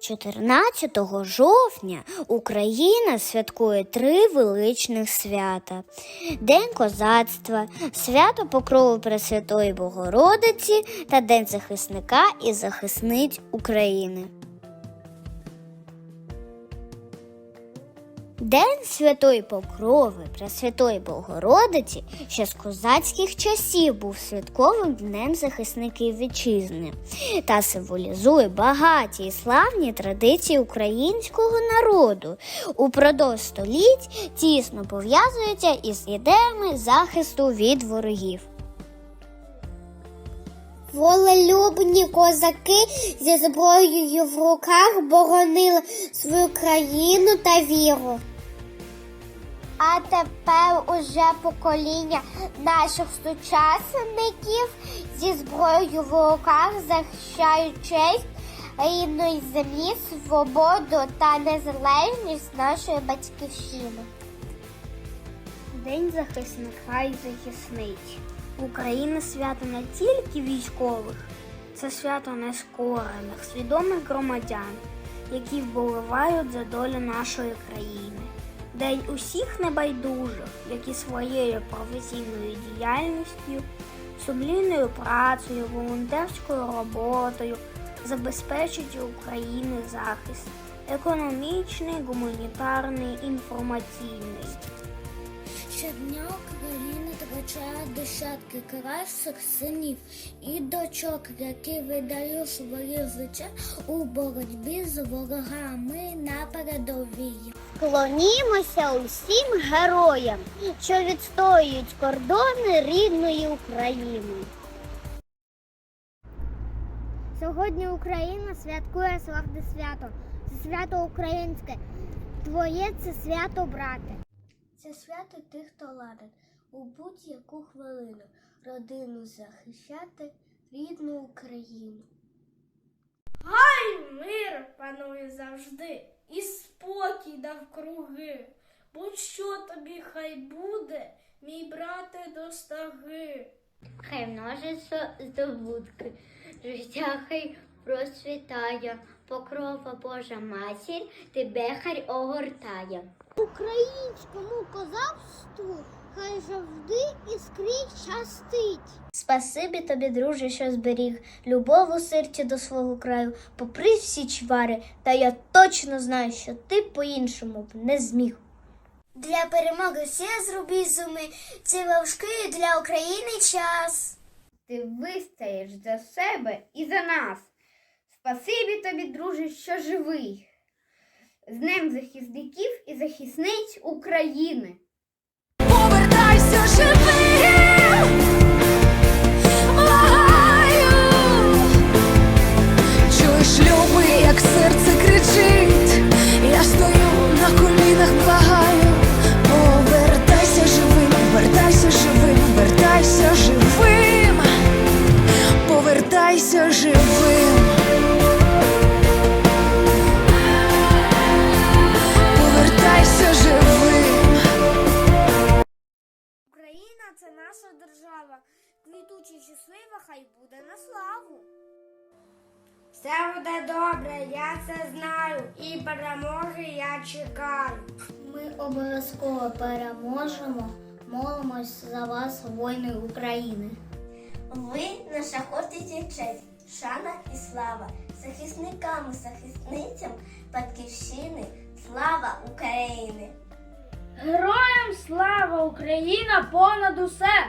14 жовтня Україна святкує три величних свята: День козацтва, свято Покрову Пресвятої Богородиці та День захисника і захисниць України. День Святої Покрови Пресвятої Богородиці ще з козацьких часів був святковим днем захисників вітчизни та символізує багаті і славні традиції українського народу. Упродовж століть тісно пов'язується із ідеями захисту від ворогів. Волелюбні козаки зі зброєю в руках боронили свою країну та віру. А тепер уже покоління наших сучасників зі зброєю в руках захищають честь рідної землі, свободу та незалежність нашої батьківщини. День захисника і захисниць. Україна свято не тільки військових, це свято нескорених, свідомих громадян, які вболівають за долю нашої країни. День усіх небайдужих, які своєю професійною діяльністю, сумлінною працею, волонтерською роботою забезпечують України захист економічний, гуманітарний, інформаційний. Щодня Україна втрачає десятки кращих синів і дочок, які видають своє життя у боротьбі з ворогами на передовій. Клонімося усім героям, що відстоюють кордони рідної України. Сьогодні Україна святкує славне свято. Це свято українське. Твоє це свято, брате. Це свято тих, хто ладен у будь-яку хвилину родину захищати рідну Україну. Хай мир панує завжди і спокій навкруги. Будь-що тобі хай буде, мій брате достаги. Хай множиться здобутки, життя хай процвітає, покрова Божа матір тебе хай огортає. Українському козацтву хай завжди і скрізь щастить. Спасибі тобі, друже, що зберіг любов у серці до свого краю, попри всі чвари, та я точно знаю, що ти по-іншому б не зміг. Для перемоги всі зробіть зуми, це важкий для України час. Ти вистоїш за себе і за нас. Спасибі тобі, друже, що живий. З Днем захисників і захисниць України. 是非。Наша держава. Квітуча і щаслива, хай буде на славу. Все буде добре, я це знаю, і перемоги я чекаю. Ми обов'язково переможемо. Молимось за вас, воїни України. Ви наша і честь, шана і слава, захисникам, і захисницям батьківщини, слава України! Слава Україна понад усе!